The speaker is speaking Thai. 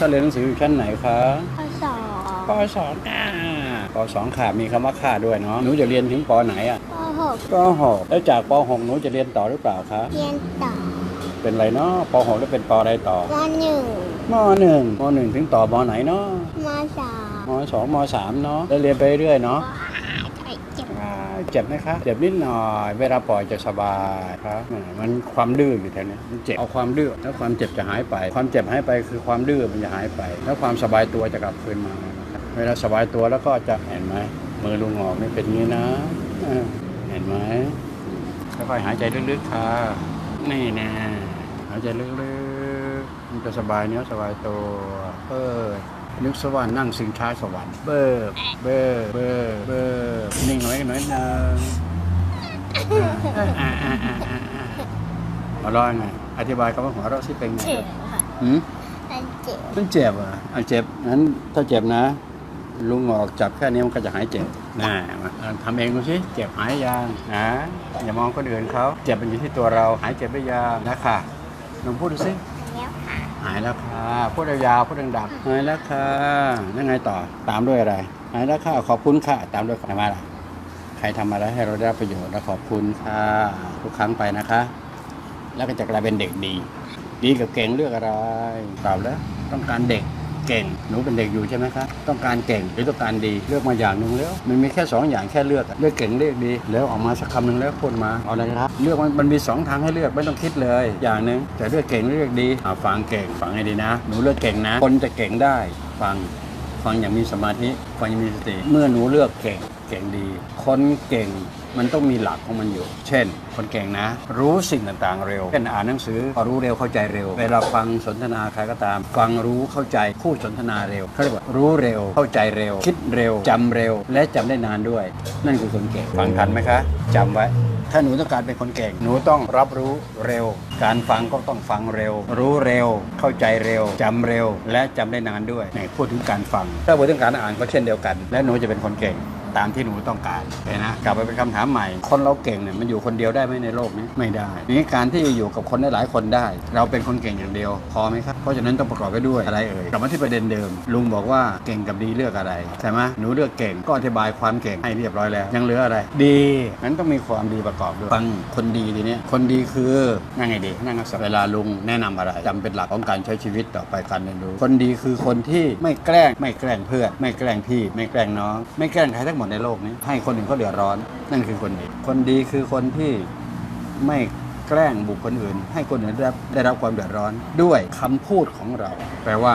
ถ้าเรียนหนังสืออยู่ชั้นไหนคะข้อสองปสองอ่าปสองค่ะมีคำว่าค่าด้วยเนาะ หนูจะเรียนถึงปไหนอะข้อหกปหกแล้วจากปหกหนูจะเรียนต่อหรือเปล่าคะ เรียนต่อ เป็นไรเนาะปหกแล้วเป็นปอะไรต่อมหนึ่งมหนึ่งมหนึ่งถึงต่อมไหนเนาะมสามมสองมสามเนาะแล้วเรียนไปเรื่อยเนาะไอ้เจ็บอ่า เจ็บไหมคะ เจ็บนิดหน่อย เวลาปล่อยจะสบายครับ มันความดื้ออยู่แถวนี้มันเจ็บ เอาความดื้อ แล้วความเจ็บจะหายไป ความเจ็บหายไปคือความดื้อมันจะหายไป แล้วความสบายตัวจะกลับคืนมา เวลาสบายตัวแล้วก็จะเห็นไหม มือลุงออกนี่เป็นงี้นะ เห็นไหมค่อยๆหายใจลึกๆค่ะ นี่แน่หายใจลึกๆ มันจะสบายเนื้อสบายตัว เออ นึกสวรรค์นั่งสิงช้าสวรรค์เบิบเบิบเบิบเบิบนิ่งไว้หน่อยหนึงอ่อ่าอ่าอ่าอ่าอ่าหัวเร้อนไงอธิบายคำว่าหัวเราะสิเป็นไงเจ็บค่ะหืมันเจ็บมันเจ็บอะอะเจ็บงั้นถ้าเจ็บนะ ลุงออกจับแค่นี้มันก็จะหายเจ็บน่ามาทำเองดูสิเจ็บหายยังนะอย่ามองคนอื่นเขาเจ็บมันอยู่ที่ตัวเราหายเจ็บไปยังนะค่ะลองพูดดูสิ แล้วค่ะหาพูดยาวๆพูดดังๆหายแล้วค่ะนั่นไงต่อตามด้วยอะไรหายแล้วค่ะขอบคุณค่ะ ตามด้วยอะไรมาล่ะใครทำอะไรให้เราได้ประโยชน์และขอบคุณค่ะทุกครั้งไปนะคะ แล้วก็จะกลายเป็นเด็กดี ดีกับเก่งเลือกอะไรตอบแล้วต้องการเด็ก เก่ง หนูเป็นเด็กอยู่ใช่ไหมคะต้องการเก่งหรือต้องการดีเลือกมาอย่างหนึ่งแล้ว มันมีแค่สองอย่างแค่เลือกอะเลือกเก่งเลือกดี แล้วออกมาสักคำหนึ่งแล้วพูดมาเอาอะไรครับเลือกมันมันมีสองทางให้เลือกไม่ต้องคิดเลย อย่างหนึ่งแต่เลือกเก่งเลือกดีอ่าฟังเก่งฟังให้ดีนะ หนูเลือกเก่งนะ คนจะเก่งได้ฟัง ฟังอย่างมีสมาธิฟังอย่างมีสติ เมื่อหนูเลือกเก่งเก่งดี คนเก่งมันต้องมีหลักของมันอยู่ เช่น คนเก่งนะ รู้สิ่งต่างๆ เร็วเช่นอ่านหนังสือพอรู้เร็วเข้าใจเร็ว เวลาฟังสนทนาใครก็ตาม ฟังรู้เข้าใจคู่สนทนาเร็วเขาเรียกว่ารู้เร็วเข้าใจเร็ว คิดเร็วจำเร็ว และจำได้นานด้วย นั่นคือคนเก่งฟังทันไหมคะจำไว้ ถ้าหนูต้องการเป็นคนเก่ง หนูต้องรับรู้เร็ว การฟังก็ต้องฟังเร็ว รู้เร็ว เข้าใจเร็วจำเร็ว และจำได้นานด้วยในพูดถึงการฟัง ถ้าพูดถึงการอ่านก็เช่นเดียวกัน และหนูจะเป็นคนเก่ง ตามที่หนูต้องการเห็นนะกลับไปเป็นคำถามใหม่ คนเราเก่งเนี่ยมันอยู่คนเดียวได้ไหมในโลกนี้ไม่ได้ทีนี้การที่จะอยู่กับคนได้หลายคนได้ เราเป็นคนเก่งอย่างเดียวพอไหมครับเพราะฉะนั้นต้องประกอบไปด้วยอะไรเอ่ยกลับมาที่ประเด็นเดิม ลุงบอกว่าเก่งกับดีเลือกอะไรใช่ไหมหนูเลือกเก่งก็อธิบายความเก่งให้เรียบร้อยแล้ว ยังเหลืออะไร ดีงั้นต้องมีความดีประกอบด้วยฟังคนดีทีนี้คนดีคือนั่งไงดีนั่งเวลาลุงแนะนำอะไรจำเป็นหลักของการใช้ชีวิตต่อไปการเรียนรู้ คนดีคือคนที่ไม่แกล้งไม่แกล้งเพื่อนไม่แกล้งพี่ ไม่แกล้งน้อง ไม่แกล้งใครทั้งหมดในโลกนี้ ให้คนอื่นเขาเดือดร้อน นั่นคือคนดี คนดีคือคนที่ไม่แกล้งบุคคลอื่น ให้คนอื่นได้รับได้รับความเดือดร้อนด้วยคำพูดของเรา แปลว่า